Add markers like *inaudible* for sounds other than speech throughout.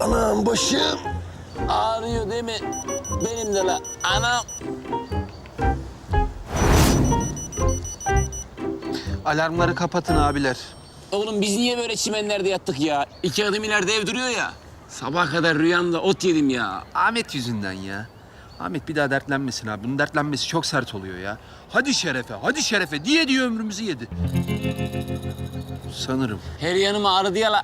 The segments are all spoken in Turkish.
Anam başım. Ağrıyor değil mi? Benim de la. Anam. Alarmları kapatın abiler. Oğlum biz niye böyle çimenlerde yattık ya? İki adım ileride ev duruyor ya. Sabah kadar rüyamda ot yedim ya. Ahmet yüzünden ya. Ahmet bir daha dertlenmesin abi. Bunun dertlenmesi çok sert oluyor ya. Hadi şerefe, hadi şerefe diye diye ömrümüzü yedi. Sanırım. Her yanım ağrıdı ya la.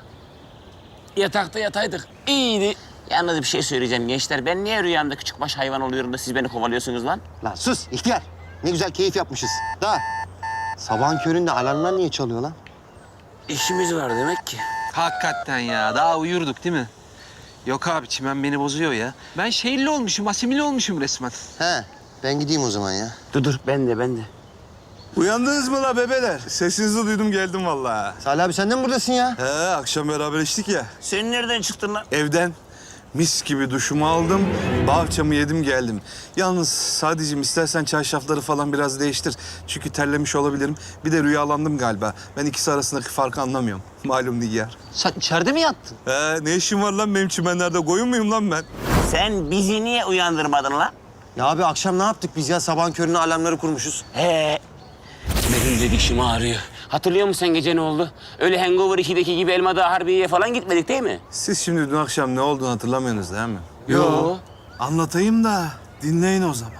Yatakta yataydık. İyiydi. Yalnız bir şey söyleyeceğim gençler. Ben niye rüyamda küçük baş hayvan oluyorum da siz beni kovalıyorsunuz lan? Lan sus ihtiyar. Ne güzel keyif yapmışız. Da sabahın köründe alarmlar niye çalıyor lan? İşimiz var demek ki. Hakikaten ya. Daha uyurduk değil mi? Yok abi çimen beni bozuyor ya. Ben şehirli olmuşum, asimile olmuşum resmen. He ben gideyim o zaman ya. Dur dur ben de ben de. Uyandınız mı la bebeler? Sesinizi duydum geldim vallahi. Salih abi sen de mi buradasın ya? He akşam beraber içtik ya. Sen nereden çıktın lan? Evden mis gibi duşumu aldım, bahçamı yedim geldim. Yalnız sadece istersen çarşafları falan biraz değiştir. Çünkü terlemiş olabilirim. Bir de rüyalandım galiba. Ben ikisi arasındaki farkı anlamıyorum. *laughs* Malum Nigar. Sen içeride mi yattın? He ne işim var lan benim çimenlerde? Koyun muyum lan ben? Sen bizi niye uyandırmadın lan? Ya abi akşam ne yaptık biz ya? Sabahın köründe alarmları kurmuşuz. He. Benim de dişim ağrıyor. Hatırlıyor musun sen gece ne oldu? Öyle Hangover 2'deki gibi Elmadağ Harbiye'ye falan gitmedik değil mi? Siz şimdi dün akşam ne olduğunu hatırlamıyorsunuz değil mi? Yo. Anlatayım da dinleyin o zaman.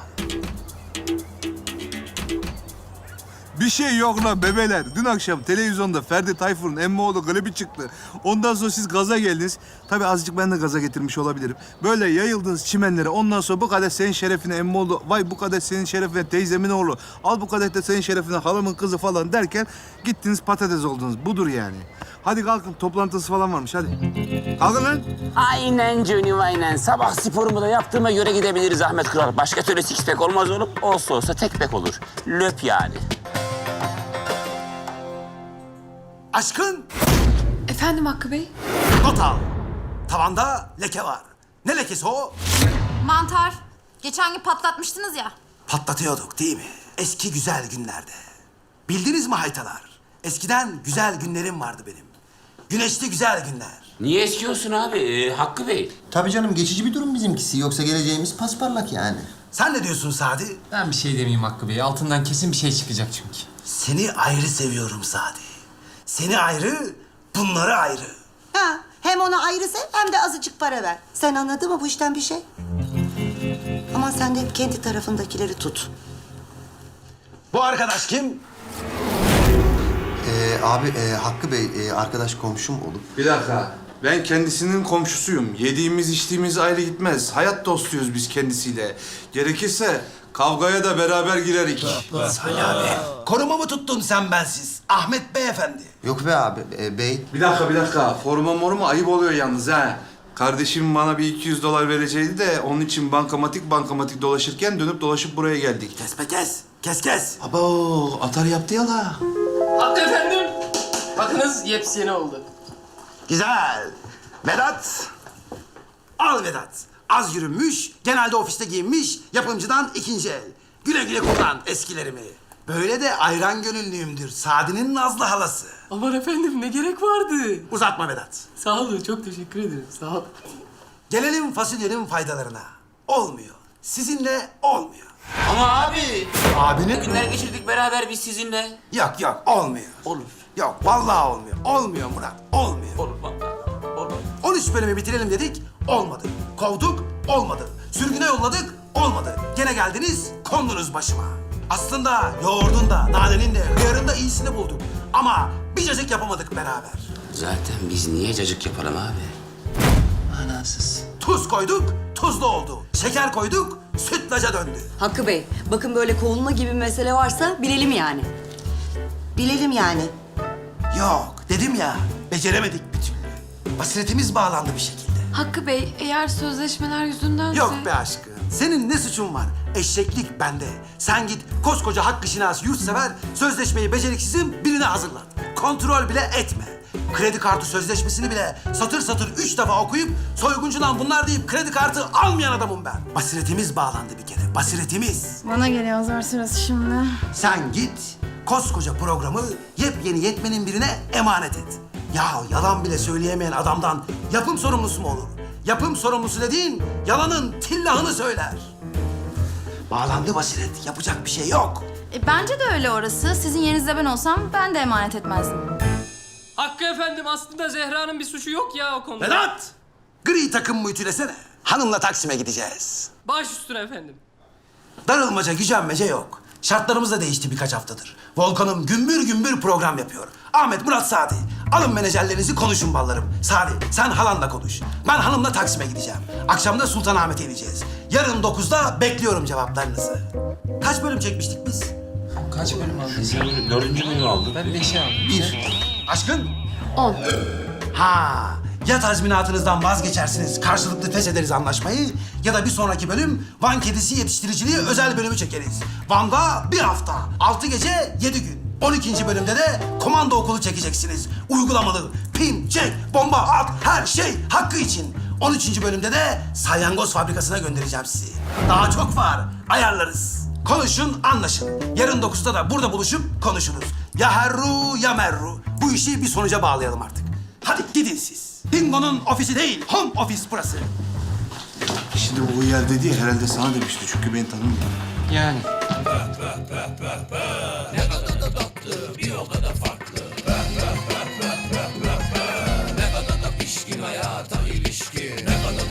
Bir şey yok lan bebeler. Dün akşam televizyonda Ferdi Tayfur'un Emmoğlu klibi çıktı. Ondan sonra siz gaza geldiniz. Tabii azıcık ben de gaza getirmiş olabilirim. Böyle yayıldınız çimenlere. Ondan sonra bu kadar senin şerefine Emmoğlu, vay bu kadar senin şerefine teyzemin oğlu, al bu kadar da senin şerefine halamın kızı falan derken gittiniz patates oldunuz. Budur yani. Hadi kalkın toplantısı falan varmış hadi. Kalkın lan. Aynen Johnny aynen. Sabah sporumu da yaptığıma göre gidebiliriz Ahmet Kural. Başka türlü six pack olmaz oğlum. Olsa olsa tek pack olur. Löp yani. Aşkın Efendim Hakkı Bey? not al. Tavanda leke var. Ne lekesi o? Mantar. Geçen gün patlatmıştınız ya. Patlatıyorduk değil mi? Eski güzel günlerde. Bildiniz mi haytalar? Eskiden güzel günlerim vardı benim. Güneşli güzel günler. Niye eskiyorsun abi Ee, Hakkı Bey? Tabii canım geçici bir durum bizimkisi. Yoksa geleceğimiz pasparlak yani. Sen ne diyorsun Sadi? Ben bir şey demeyeyim Hakkı Bey. Altından kesin bir şey çıkacak çünkü. Seni ayrı seviyorum Sadi. Seni ayrı, bunları ayrı. Ha, hem ona ayrı sev hem de azıcık para ver. Sen anladın mı bu işten bir şey? Ama sen de hep kendi tarafındakileri tut. Bu arkadaş kim? Ee, abi e, Hakkı Bey e, arkadaş komşum olup. Bir dakika. Ben kendisinin komşusuyum. Yediğimiz içtiğimiz ayrı gitmez. Hayat dostuyuz biz kendisiyle. Gerekirse kavgaya da beraber girerik. Salih abi. Koruma mı tuttun sen bensiz? Ahmet Beyefendi. Yok be abi e, bey. Bir dakika bir dakika. Forma morma ayıp oluyor yalnız ha. Kardeşim bana bir 200 dolar vereceğiydi de onun için bankamatik bankamatik dolaşırken dönüp dolaşıp buraya geldik. Kes be kes. Kes kes. Abo atar yaptı ya la. Hakkı efendim. Bakınız yepyeni oldu. Güzel. Vedat. Al Vedat. Az yürünmüş, genelde ofiste giyinmiş, yapımcıdan ikinci el. Güle güle kullan eskilerimi. Böyle de ayran gönüllüyümdür. Sadi'nin Nazlı halası. Aman efendim ne gerek vardı? Uzatma Vedat. Sağ olun çok teşekkür ederim sağ ol. Gelelim fasulyenin faydalarına. Olmuyor. Sizinle olmuyor. Ama abi. Abinin... Günler geçirdik beraber biz sizinle. Yok yok olmuyor. Olur. Yok vallahi olmuyor. Olmuyor Murat. Olmuyor. Olur vallahi. Olur. 13 bölümü bitirelim dedik, olmadı. Kovduk, olmadı. Sürgüne yolladık, olmadı. Gene geldiniz, kondunuz başıma. Aslında yoğurdun da, nanenin de, hıyarın da iyisini bulduk. Ama bir cacık yapamadık beraber. Zaten biz niye cacık yapalım abi? Anasız. Tuz koyduk, tuzlu oldu. Şeker koyduk, sütlaca döndü. Hakkı Bey, bakın böyle kovulma gibi bir mesele varsa bilelim yani. Bilelim yani. Yok, dedim ya, beceremedik bir türlü. Basiretimiz bağlandı bir şekilde. Hakkı Bey eğer sözleşmeler yüzündense... Yok be aşkım. Senin ne suçun var? Eşeklik bende. Sen git koskoca hakkı şinas yurtsever sözleşmeyi beceriksizin birine hazırlat. Kontrol bile etme. Kredi kartı sözleşmesini bile satır satır üç defa okuyup soyguncudan bunlar deyip kredi kartı almayan adamım ben. Basiretimiz bağlandı bir kere. Basiretimiz. Bana geliyor azar sırası şimdi. Sen git koskoca programı yepyeni yetmenin birine emanet et. Ya yalan bile söyleyemeyen adamdan yapım sorumlusu mu olur? Yapım sorumlusu dediğin yalanın tillahını söyler. Bağlandı basiret. Yapacak bir şey yok. E, bence de öyle orası. Sizin yerinizde ben olsam ben de emanet etmezdim. Hakkı efendim aslında Zehra'nın bir suçu yok ya o konuda. Vedat! Gri takım ütülesene. Hanımla Taksim'e gideceğiz. Baş üstüne efendim. Darılmaca, gücenmece yok. Şartlarımız da değişti birkaç haftadır. Volkan'ım gümbür gümbür program yapıyor. Ahmet, Murat, Sadi. Alın menajerlerinizi konuşun ballarım. Sadi, sen halanla konuş. Ben hanımla Taksim'e gideceğim. Akşam da Sultanahmet'e ineceğiz. Yarın dokuzda bekliyorum cevaplarınızı. Kaç bölüm çekmiştik biz? Kaç bölüm aldın? Dördüncü bölüm aldım. Ben beşi aldım. Bir. Aşkın? On. Ha, ya tazminatınızdan vazgeçersiniz, karşılıklı feshederiz anlaşmayı ya da bir sonraki bölüm Van kedisi yetiştiriciliği özel bölümü çekeriz. Van'da bir hafta, altı gece, yedi gün. 12. bölümde de komando okulu çekeceksiniz. Uygulamalı, pim, çek, bomba, at, her şey hakkı için. 13. bölümde de salyangoz fabrikasına göndereceğim sizi. Daha çok var, ayarlarız. Konuşun, anlaşın. Yarın 9'da da burada buluşup konuşuruz. Ya herru ya merru. Bu işi bir sonuca bağlayalım artık. Hadi gidin siz. Bingo'nun ofisi değil, home office burası. Şimdi o yer dedi ya herhalde sana demişti çünkü beni tanımıyor. Yani.